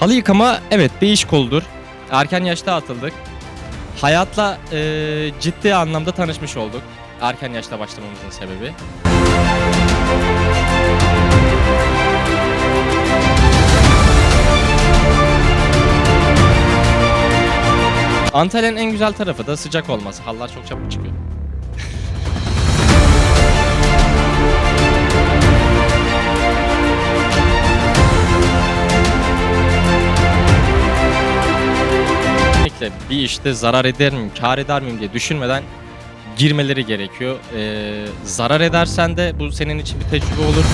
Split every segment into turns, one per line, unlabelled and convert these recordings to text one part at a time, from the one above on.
Halı yıkama evet bir iş koludur. Erken yaşta atıldık. Hayatla e, ciddi anlamda tanışmış olduk. Erken yaşta başlamamızın sebebi. Antalya'nın en güzel tarafı da sıcak olması. Halılar çok çabuk çıkıyor. Bir işte zarar eder miyim, kar eder miyim diye düşünmeden girmeleri gerekiyor. Ee, zarar edersen de bu senin için bir tecrübe olur.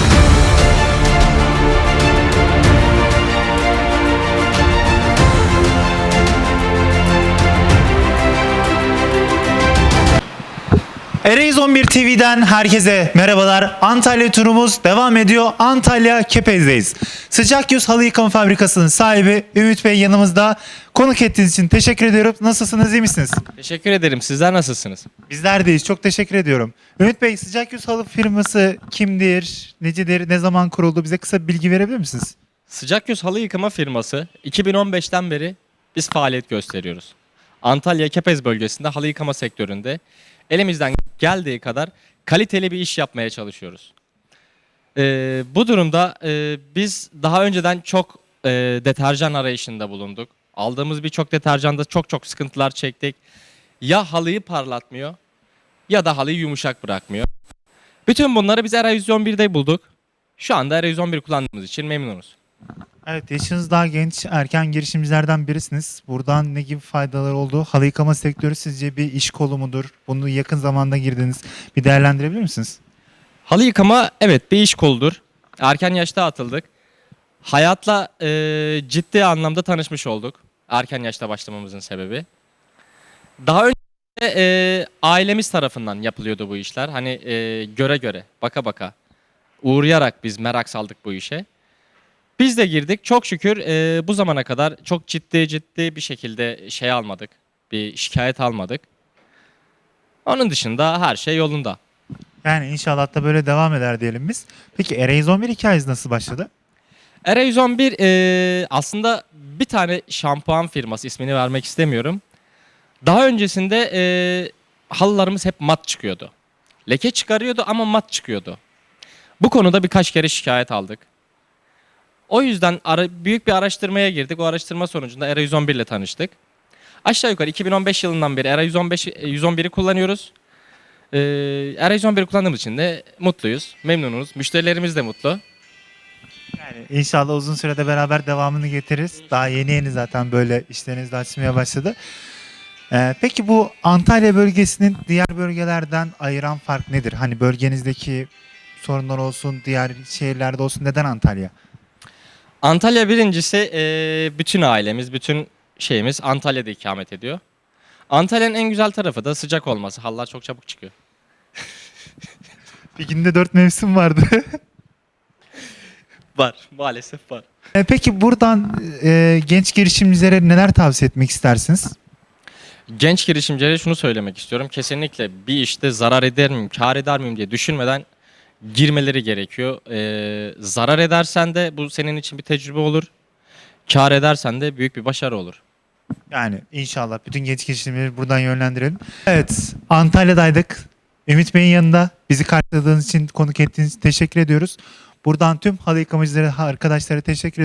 Ereğiz 11 TV'den herkese merhabalar. Antalya turumuz devam ediyor. Antalya Kepez'deyiz. Sıcak Yüz Halı Yıkama Fabrikası'nın sahibi Ümit Bey yanımızda. Konuk ettiğiniz için teşekkür ediyorum. Nasılsınız, iyi misiniz?
Teşekkür ederim. Sizler nasılsınız?
Bizler deyiz. Çok teşekkür ediyorum. Ümit Bey, Sıcak Yüz Halı firması kimdir, necedir, ne zaman kuruldu? Bize kısa bir bilgi verebilir misiniz?
Sıcak Yüz Halı Yıkama firması 2015'ten beri biz faaliyet gösteriyoruz. Antalya Kepez bölgesinde halı yıkama sektöründe elimizden geldiği kadar kaliteli bir iş yapmaya çalışıyoruz. Ee, bu durumda e, biz daha önceden çok e, deterjan arayışında bulunduk. Aldığımız birçok deterjanda çok çok sıkıntılar çektik. Ya halıyı parlatmıyor ya da halıyı yumuşak bırakmıyor. Bütün bunları biz Era 111'de bulduk. Şu anda Era 111 kullandığımız için memnunuz.
Evet, yaşınız daha genç, erken girişimcilerden birisiniz. Buradan ne gibi faydalar oldu? Halı yıkama sektörü sizce bir iş kolu mudur? Bunu yakın zamanda girdiniz. Bir değerlendirebilir misiniz?
Halı yıkama evet bir iş koludur. Erken yaşta atıldık. Hayatla e, ciddi anlamda tanışmış olduk. Erken yaşta başlamamızın sebebi. Daha önce e, ailemiz tarafından yapılıyordu bu işler. Hani e, göre göre, baka baka, uğrayarak biz merak saldık bu işe. Biz de girdik. Çok şükür e, bu zamana kadar çok ciddi ciddi bir şekilde şey almadık. Bir şikayet almadık. Onun dışında her şey yolunda.
Yani inşallah da böyle devam eder diyelim biz. Peki Ereğiz 11 hikayesi nasıl başladı?
Era 111 e, aslında bir tane şampuan firması ismini vermek istemiyorum. Daha öncesinde e, halılarımız hep mat çıkıyordu. Leke çıkarıyordu ama mat çıkıyordu. Bu konuda birkaç kere şikayet aldık. O yüzden ara- büyük bir araştırmaya girdik. O araştırma sonucunda Era 111 ile tanıştık. Aşağı yukarı 2015 yılından beri Era 115 e, 111'i kullanıyoruz. Ee, Era 111'i kullandığımız için de mutluyuz, memnunuz. Müşterilerimiz de mutlu.
Yani inşallah uzun sürede beraber devamını getiririz. Daha yeni yeni zaten böyle işleriniz de açmaya başladı. Ee, peki bu Antalya bölgesinin diğer bölgelerden ayıran fark nedir? Hani bölgenizdeki sorunlar olsun, diğer şehirlerde olsun neden Antalya?
Antalya birincisi eee, bütün ailemiz, bütün şeyimiz Antalya'da ikamet ediyor. Antalya'nın en güzel tarafı da sıcak olması. Halılar çok çabuk çıkıyor.
Bir günde dört mevsim vardı.
Var, maalesef var.
Ee, peki buradan e, genç girişimcilere neler tavsiye etmek istersiniz?
Genç girişimcilere şunu söylemek istiyorum. Kesinlikle bir işte zarar eder miyim, kar eder miyim diye düşünmeden girmeleri gerekiyor. Eee, zarar edersen de bu senin için bir tecrübe olur. Kar edersen de büyük bir başarı olur.
Yani inşallah bütün genç girişimcileri buradan yönlendirelim. Evet, Antalya'daydık. Ümit Bey'in yanında bizi karşıladığınız için, konuk ettiğiniz için teşekkür ediyoruz. Buradan tüm halı yıkamacıları, arkadaşlara teşekkür ediyoruz.